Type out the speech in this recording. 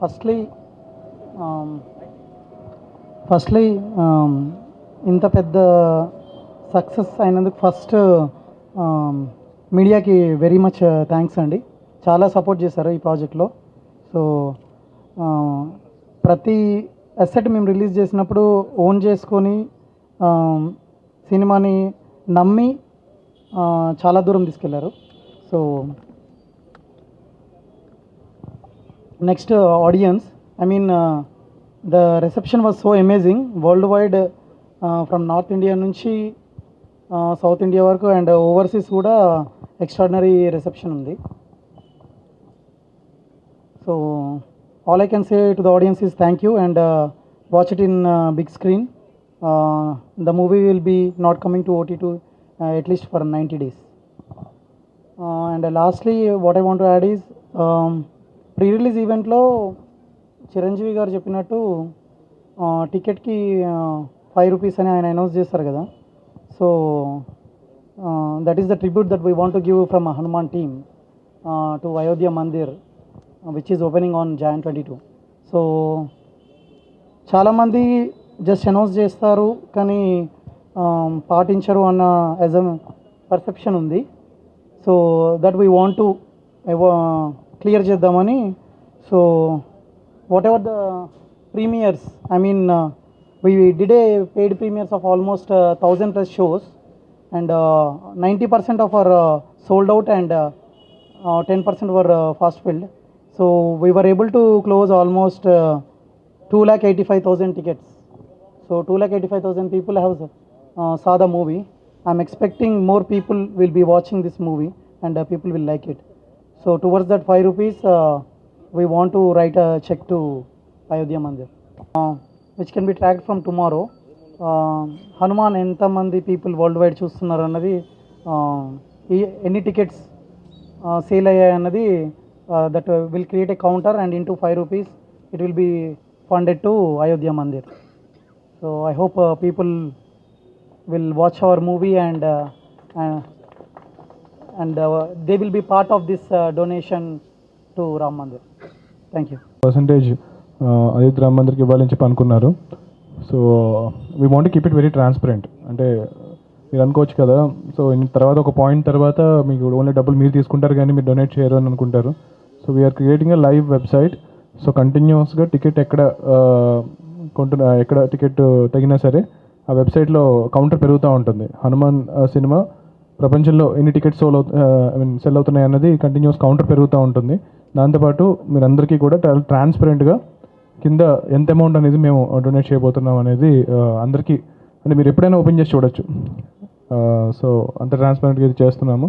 Firstly firstly um, um, ఇంత పెద్ద success అయినందుకు ఫస్ట్ um, మీడియాకి వెరీ మచ్ థ్యాంక్స్ అండి. చాలా సపోర్ట్ చేశారు ఈ ప్రాజెక్ట్లో సో ప్రతి అసెట్ మేము రిలీజ్ చేసినప్పుడు ఓన్ చేసుకొని సినిమాని నమ్మి uh, చాలా దూరం తీసుకెళ్ళారు. So next audience I mean the reception was so amazing worldwide from north India నుంచి సౌత్ ఇండియా వరకు అండ్ ఓవర్సీస్ కూడా ఎక్స్ట్రాడినరీ రిసెప్షన్ ఉంది so all I can say to the audience is thank you and watch it in big screen the movie will be not coming to OTT at least for ninety days and lastly what I want to add is pre release ఈవెంట్లో చిరంజీవి గారు చెప్పినట్టు టికెట్కి five rupees అని ఆయన announce చేస్తారు కదా. So that is the tribute that we want to give from Hanuman team to Ayodhya Mandir which is opening on Jan twenty two so చాలామంది just announce చేస్తారు కానీ పాటించరు అన్న యాజ్ అ పర్సెప్షన్ ఉంది. So that we want to clear చేద్దామని so whatever the premieres I mean we did a paid premieres of almost thousand plus shows and ninety percent of our sold out and ten percent were fast filled so we were able to close almost two lakh eighty five thousand tickets so two lakh eighty five thousand people have saw the movie. I'm expecting more people will be watching this movie and uh, people will like it. So towards that five rupees uh, want to write write a check to Ayodhya Mandir, uh, which can be tracked from tomorrow. Hanuman ఎంతమంది people world wide చూస్తున్నారు అన్నది ఎన్ని tickets sale అయ్యాయి అన్నది that will create a counter and in two five rupees it will be funded to Ayodhya mandir so I hope people will watch our movie and and they will be part of this donation to Ram mandir thank you percentage Ayodhya Ram మందిర్కి ఇవ్వాలని చెప్పి అనుకున్నారు. So we want keep it very transparent అంటే మీరు అనుకోవచ్చు కదా so తర్వాత ఒక point తర్వాత మీకు ఓన్లీ డబ్బులు మీరు తీసుకుంటారు కానీ మీరు డొనేట్ చేయరు అని అనుకుంటారు. So we're creating a live website so కంటిన్యూస్గా టికెట్ ఎక్కడ uh, కొంటున్న ఎక్కడ టికెట్ తగినా సరే ఆ వెబ్సైట్లో కౌంటర్ పెరుగుతూ ఉంటుంది. హనుమాన్ సినిమా uh, ప్రపంచంలో ఎన్ని tickets sold I mean sell అవుతున్నాయి అన్నది కంటిన్యూస్ కౌంటర్ పెరుగుతూ ఉంటుంది. దాంతోపాటు మీరందరికీ కూడా ట్రాన్స్పరెంట్గా కింద ఎంత అమౌంట్ అనేది మేము డొనేట్ చేయబోతున్నాం అనేది అందరికీ అంటే మీరు ఎప్పుడైనా ఓపెన్ చేసి చూడొచ్చు. సో అంత ట్రాన్స్పరెంట్గా ఇది చేస్తున్నాము.